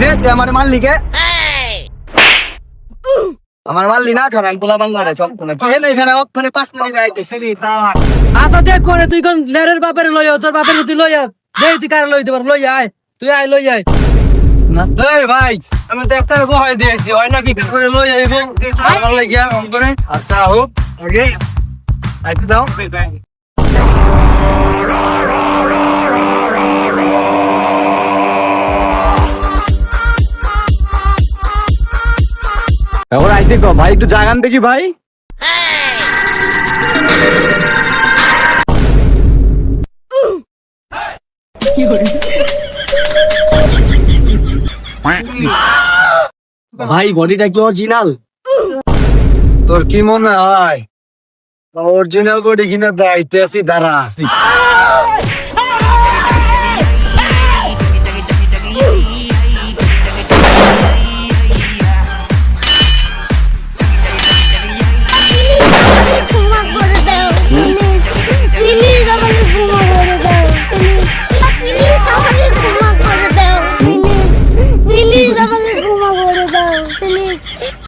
রে তুই আমার মারলি কে আমার মারলি না খান আমি পোলা বাংলা রে চল না কি হেন এখানে ওখানে পাঁচ মিনিট আইতে সেরি তা আচ্ছা দেখ করে তুই কোন লেরের বাপের লই তোর বাপের তুই লই আয়। দেই তুই কারে লইতে পার লই আয় তুই আয় লই আয়। ভাই আমি তো একটা বহাই দিয়েছি হয় নাকি? করে লই যাইব আমার লাগি ফোন করে আচ্ছা হোক আগে। আইতে দাও। এখন আইতে কো ভাই, একটু জাগান দেখি, ভাই। ভাই, বডিটা কি অরিজিনাল তোর কি মনে হয়? অরিজিনাল বডি কিনা দাইতে আছি, দাঁড়া